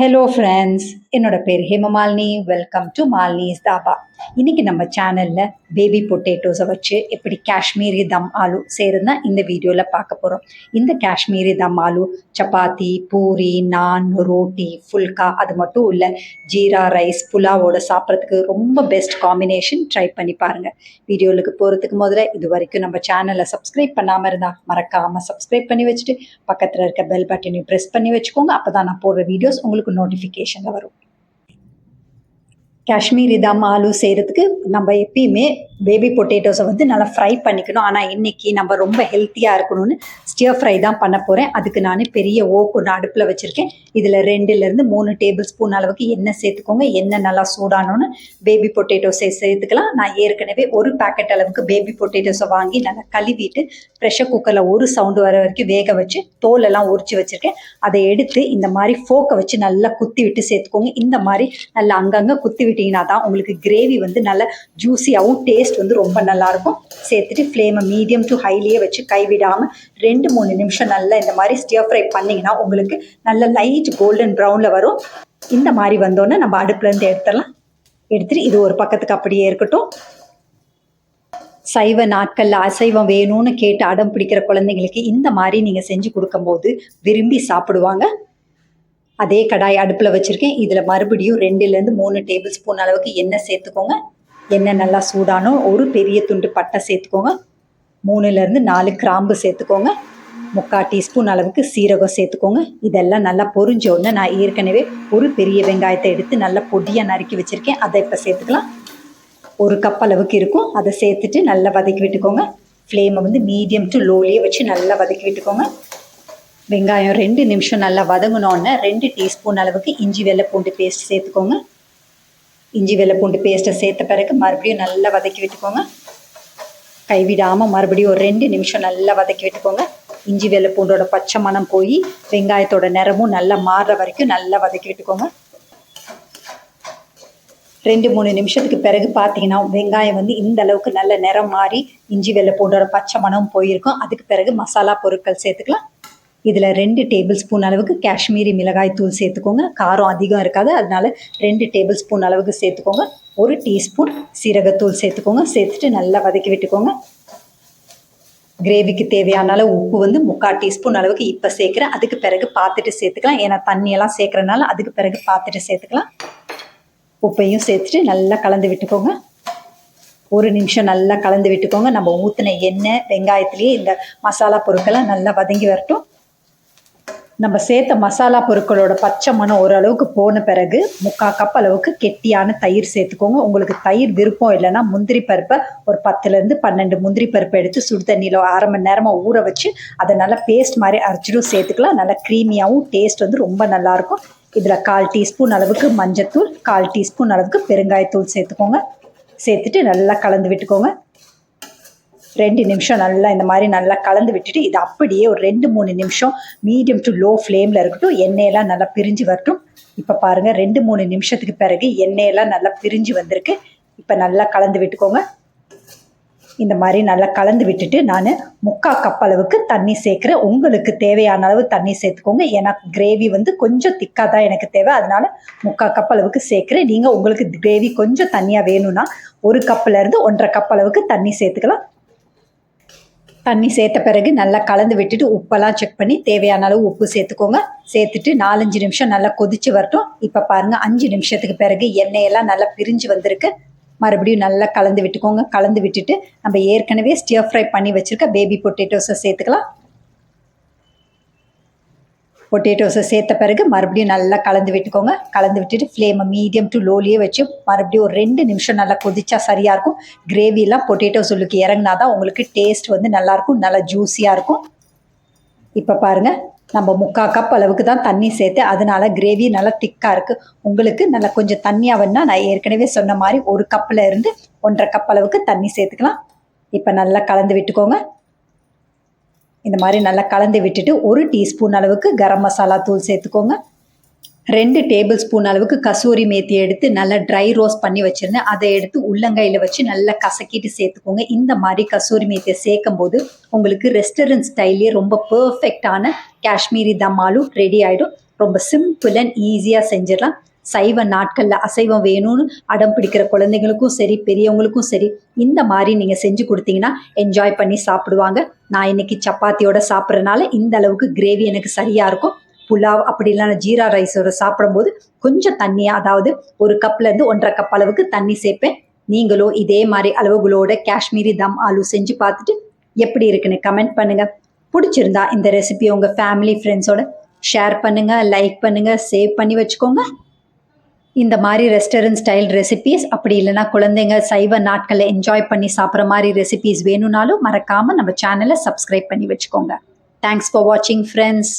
Hello friends என்னோட பேர் Hemamalini. Welcome to Malini's dhaba இன்னைக்கு நம்ம சேனலில் பேபி பொட்டேட்டோஸை வச்சு எப்படி காஷ்மீரி தம் ஆலு செய்கிறதுனா இந்த வீடியோவில் பார்க்க போகிறோம் இந்த காஷ்மீரி தம் ஆலு சப்பாத்தி பூரி நான் ரோட்டி ஃபுல்கா அது மட்டும் இல்லை ஜீரா ரைஸ் புலாவோட சாப்பிட்றதுக்கு ரொம்ப பெஸ்ட் காம்பினேஷன் ட்ரை பண்ணி பாருங்கள் வீடியோவுக்கு போகிறதுக்கு முதல்ல இது வரைக்கும் நம்ம சேனலை சப்ஸ்கிரைப் பண்ணாமல் இருந்தால் மறக்காமல் சப்ஸ்கிரைப் பண்ணி வச்சுட்டு பக்கத்தில் இருக்க பெல் பட்டனையும் ப்ரெஸ் பண்ணி வச்சுக்கோங்க. அப்போ தான் நான் போடுற வீடியோஸ் உங்களுக்கு நோட்டிஃபிகேஷனில் வரும் காஷ்மீரி தம் ஆலு செய்கிறதுக்கு நம்ம எப்பயுமே பேபி பொட்டேட்டோஸை வந்து நல்லா ஃப்ரை பண்ணிக்கணும். ஆனால் இன்னைக்கு நம்ம ரொம்ப ஹெல்த்தியாக இருக்கணும்னு ஸ்டியர் ஃப்ரை தான் பண்ண போகிறேன் அதுக்கு நான் பெரிய ஓக் ஒன்று அடுப்பில் வச்சுருக்கேன். இதில் ரெண்டுலேருந்து மூணு டேபிள் ஸ்பூன் அளவுக்கு எண்ணெய் சேர்த்துக்கோங்க. எண்ணெய் நல்லா சூடானோன்னு பேபி பொட்டேட்டோஸை சேர்த்துக்கலாம். நான் ஏற்கனவே ஒரு பேக்கெட் அளவுக்கு பேபி பொட்டேட்டோஸை வாங்கி நல்லா கழுவிட்டு ப்ரெஷர் குக்கரில் ஒரு சவுண்டு வர வரைக்கும் வேக வச்சு தோலெல்லாம் உரிச்சு வச்சுருக்கேன். அதை எடுத்து இந்த மாதிரி ஃபோக்கை வச்சு நல்லா குத்தி விட்டு சேர்த்துக்கோங்க. இந்த மாதிரி நல்லா அங்கங்கே குத்தி விட்டீங்கன்னா தான் உங்களுக்கு கிரேவி வந்து நல்லா ஜூஸியாகவும் டேஸ்ட் வந்து ரொம்ப நல்லாயிருக்கும். சேர்த்துட்டு ஃப்ளேமை மீடியம் டு ஹைலியே வச்சு கைவிடாமல் ரெண்டு மூணு நிமிஷம் நல்லா இந்த மாதிரி ஸ்டியர் ஃப்ரை பண்ணிங்கன்னா உங்களுக்கு நல்ல லைட் கோல்டன் ப்ரௌனில் வரும். இந்த மாதிரி வந்தோன்னே நம்ம அடுப்புலேருந்து எடுத்துடலாம். எடுத்துட்டு இது ஒரு பக்கத்துக்கு அப்படியே இருக்கட்டும். சைவ நாட்களில் அசைவம் வேணும்னு கேட்டு அடம் பிடிக்கிற குழந்தைங்களுக்கு இந்த மாதிரி நீங்கள் செஞ்சு கொடுக்கும்போது விரும்பி சாப்பிடுவாங்க. அதே கடாய் அடுப்பில் வச்சுருக்கேன். இதில் மறுபடியும் ரெண்டுலேருந்து மூணு டேபிள் ஸ்பூன் அளவுக்கு எண்ணெய் சேர்த்துக்கோங்க. எண்ணெய் நல்லா சூடானோ ஒரு பெரிய துண்டு பட்டை சேர்த்துக்கோங்க. மூணுலேருந்து நாலு கிராம்பு சேர்த்துக்கோங்க. முக்கால் டீஸ்பூன் அளவுக்கு சீரகம் சேர்த்துக்கோங்க. இதெல்லாம் நல்லா பொரிஞ்ச உடனே நான் ஏற்கனவே ஒரு பெரிய வெங்காயத்தை எடுத்து நல்லா பொடியாக நறுக்கி வச்சுருக்கேன். அதை இப்போ சேர்த்துக்கலாம். ஒரு கப் அளவுக்கு இருக்கும். அதை சேர்த்துட்டு நல்லா வதக்கி விட்டுக்கோங்க. ஃப்ளேமை வந்து மீடியம் டு லோலேயே வச்சு நல்லா வதக்கி விட்டுக்கோங்க. வெங்காயம் ரெண்டு நிமிஷம் நல்லா வதங்கினோடனே ரெண்டு டீஸ்பூன் அளவுக்கு இஞ்சி வெள்ளை பூண்டு பேஸ்ட் சேர்த்துக்கோங்க. இஞ்சி வெள்ளை பூண்டு பேஸ்ட்டை சேர்த்த பிறகு மறுபடியும் நல்லா வதக்கி விட்டுக்கோங்க. கைவிடாமல் மறுபடியும் ஒரு ரெண்டு நிமிஷம் நல்லா வதக்கி விட்டுக்கோங்க. இஞ்சி வெள்ளை பூண்டோட பச்சை மணம் போய் வெங்காயத்தோட நிறமும் நல்லா மாறுற வரைக்கும் நல்லா வதக்கி விட்டுக்கோங்க. ரெண்டு மூணு நிமிஷத்துக்கு பிறகு பார்த்தீங்கன்னா வெங்காயம் வந்து இந்த அளவுக்கு நல்ல நிறம் மாறி இஞ்சி வெள்ளை பூண்டோட பச்சை மனம் போயிருக்கும். அதுக்கு பிறகு மசாலா பொருட்கள் சேர்த்துக்கலாம். இதில் ரெண்டு டேபிள் ஸ்பூன் அளவுக்கு காஷ்மீரி மிளகாய் தூள் சேர்த்துக்கோங்க. காரம் அதிகம் இருக்காது. அதனால ரெண்டு டேபிள் ஸ்பூன் அளவுக்கு சேர்த்துக்கோங்க. ஒரு டீஸ்பூன் சீரகத்தூள் சேர்த்துக்கோங்க. சேர்த்துட்டு நல்லா வதக்கி விட்டுக்கோங்க. கிரேவிக்கு தேவையான அளவு உப்பு வந்து முக்கால் டீஸ்பூன் அளவுக்கு இப்போ சேர்க்குறேன். அதுக்கு பிறகு பார்த்துட்டு சேர்த்துக்கலாம். ஏன்னா தண்ணியெல்லாம் சேர்க்குறனால அதுக்கு பிறகு பார்த்துட்டு சேர்த்துக்கலாம். உப்பையும் சேர்த்துட்டு நல்லா கலந்து விட்டுக்கோங்க. ஒரு நிமிஷம் நல்லா கலந்து விட்டுக்கோங்க. நம்ம ஊற்றின எண்ணெய் வெங்காயத்துலேயே இந்த மசாலா பொருட்கள்லாம் நல்லா வதங்கி வரட்டும். நம்ம சேர்த்த மசாலா பொருட்களோட பச்சை மணம் ஓரளவுக்கு போன பிறகு முக்கால் கப் அளவுக்கு கெட்டியான தயிர் சேர்த்துக்கோங்க. உங்களுக்கு தயிர் விருப்பம் இல்லைன்னா முந்திரி பருப்பை ஒரு பத்துலேருந்து பன்னெண்டு முந்திரி பருப்பை எடுத்து சுடு தண்ணியில் அரை மணி நேரமாக ஊற வச்சு அதை நல்லா பேஸ்ட் மாதிரி அரைச்சிடும் சேர்த்துக்கலாம். நல்லா க்ரீமியாகவும் டேஸ்ட் வந்து ரொம்ப நல்லாயிருக்கும். இதில் கால் டீஸ்பூன் அளவுக்கு மஞ்சத்தூள் கால் டீஸ்பூன் அளவுக்கு பெருங்காயத்தூள் சேர்த்துக்கோங்க. சேர்த்துட்டு நல்லா கலந்து விட்டுக்கோங்க. ரெண்டு நிமிஷம் நல்லா இந்த மாதிரி நல்லா கலந்து விட்டுட்டு இது அப்படியே ஒரு ரெண்டு மூணு நிமிஷம் மீடியம் டு லோ ஃப்ளேமில் இருக்கட்டும் எண்ணெயெல்லாம் நல்லா பிரிஞ்சு வரட்டும். இப்போ பாருங்கள் ரெண்டு மூணு நிமிஷத்துக்கு பிறகு எண்ணெயெல்லாம் நல்லா பிரிஞ்சு வந்திருக்கு. இப்போ நல்லா கலந்து விட்டுக்கோங்க. இந்த மாதிரி நல்லா கலந்து விட்டுட்டு நான் முக்கால் கப் அளவுக்கு தண்ணி சேர்க்குறேன் உங்களுக்கு தேவையான அளவு தண்ணி சேர்த்துக்கோங்க. ஏன்னா கிரேவி வந்து கொஞ்சம் திக்காக தான் எனக்கு தேவை. அதனால முக்கால் கப் அளவுக்கு சேர்க்குறேன். நீங்கள் உங்களுக்கு கிரேவி கொஞ்சம் தண்ணியாக வேணும்னா ஒரு கப்புலேருந்து ஒன்றரை கப் அளவுக்கு தண்ணி சேர்த்துக்கலாம். தண்ணி சேர்த்த பிறகு நல்லா கலந்து விட்டுட்டு உப்பெல்லாம் செக் பண்ணி தேவையான அளவு உப்பு சேர்த்துக்கோங்க. சேர்த்துட்டு நாலஞ்சு நிமிஷம் நல்லா கொதிச்சு வரட்டும். இப்போ பாருங்க அஞ்சு நிமிஷத்துக்கு பிறகு எண்ணெயெல்லாம் நல்லா பிரிஞ்சு வந்திருக்கு. மறுபடியும் நல்லா கலந்து விட்டுக்கோங்க. கலந்து விட்டுட்டு நம்ம ஏற்கனவே ஸ்டியர் ஃப்ரை பண்ணி வச்சிருக்க பேபி பொட்டேட்டோஸை சேர்த்துக்கலாம். பொட்டேட்டோஸை சேர்த்த பிறகு மறுபடியும் நல்லா கலந்து விட்டுக்கோங்க. கலந்து விட்டுட்டு ஃப்ளேமை மீடியம் டு லோலியே வச்சு மறுபடியும் ஒரு ரெண்டு நிமிஷம் நல்லா கொதிச்சா சரியாக இருக்கும். கிரேவிலாம் பொட்டேட்டோஸ் உள்ளுக்கு இறங்கினா தான் உங்களுக்கு டேஸ்ட் வந்து நல்லாயிருக்கும் நல்லா ஜூஸியாக இருக்கும். இப்போ பாருங்கள் நம்ம முக்கால் கப் அளவுக்கு தான் தண்ணி சேர்த்து அதனால கிரேவி நல்லா திக்காக இருக்குது உங்களுக்கு நல்லா கொஞ்சம் தண்ணியாக வேணால் நான் ஏற்கனவே சொன்ன மாதிரி ஒரு கப்பில் இருந்து ஒன்றரை கப் அளவுக்கு தண்ணி சேர்த்துக்கலாம். இப்போ நல்லா கலந்து விட்டுக்கோங்க. இந்த மாதிரி நல்லா கலந்து விட்டுட்டு ஒரு டீஸ்பூன் அளவுக்கு கரம் மசாலா தூள் சேர்த்துக்கோங்க. ரெண்டு டேபிள் ஸ்பூன் அளவுக்கு கசூரி மேத்தி எடுத்து நல்லா ட்ரை ரோஸ்ட் பண்ணி வச்சுருந்தேன் அதை எடுத்து உள்ளங்கையில் வச்சு நல்லா கசக்கிட்டு சேர்த்துக்கோங்க. இந்த மாதிரி கசூரி மேத்தியை சேர்க்கும் போது உங்களுக்கு ரெஸ்டாரண்ட் ஸ்டைல்லே ரொம்ப பர்ஃபெக்டான காஷ்மீரி தம் ஆலு ரெடி ஆகிடும் ரொம்ப சிம்பிள் அண்ட் ஈஸியாக செஞ்சிடலாம். சைவ நாட்களில் அசைவம் வேணும்னு அடம் பிடிக்கிற குழந்தைங்களுக்கும் சரி பெரியவங்களுக்கும் சரி இந்த மாதிரி நீங்கள் செஞ்சு கொடுத்தீங்கன்னா என்ஜாய் பண்ணி சாப்பிடுவாங்க. நான் இன்னைக்கு சப்பாத்தியோட சாப்பிட்றதுனால இந்த அளவுக்கு கிரேவி எனக்கு சரியாக இருக்கும். புலாவ் அப்படி இல்லைனா ஜீரா ரைஸோட சாப்பிடும்போது கொஞ்சம் தண்ணியாக அதாவது ஒரு கப்லேருந்து ஒன்றரை கப் அளவுக்கு தண்ணி சேர்ப்பேன். நீங்களும் இதே மாதிரி அளவுகளோட காஷ்மீரி தம் ஆலு செஞ்சு பார்த்துட்டு எப்படி இருக்குன்னு கமெண்ட் பண்ணுங்கள் பிடிச்சிருந்தா இந்த ரெசிபியை உங்கள் ஃபேமிலி ஃப்ரெண்ட்ஸோட ஷேர் பண்ணுங்கள் லைக் பண்ணுங்கள் சேவ் பண்ணி வச்சுக்கோங்க. இந்த மாதிரி ரெஸ்டாரண்ட் ஸ்டைல் ரெசிபீஸ் அப்படி இல்லைன்னா குழந்தைங்க சைவ நாட்களை என்ஜாய் பண்ணி சாப்பிட்ற மாதிரி ரெசிபீஸ் வேணும்னாலும் மறக்காமல் நம்ம சேனலை சப்ஸ்கிரைப் பண்ணி வச்சுக்கோங்க. தேங்க்ஸ் ஃபார் வாட்சிங் ஃப்ரெண்ட்ஸ்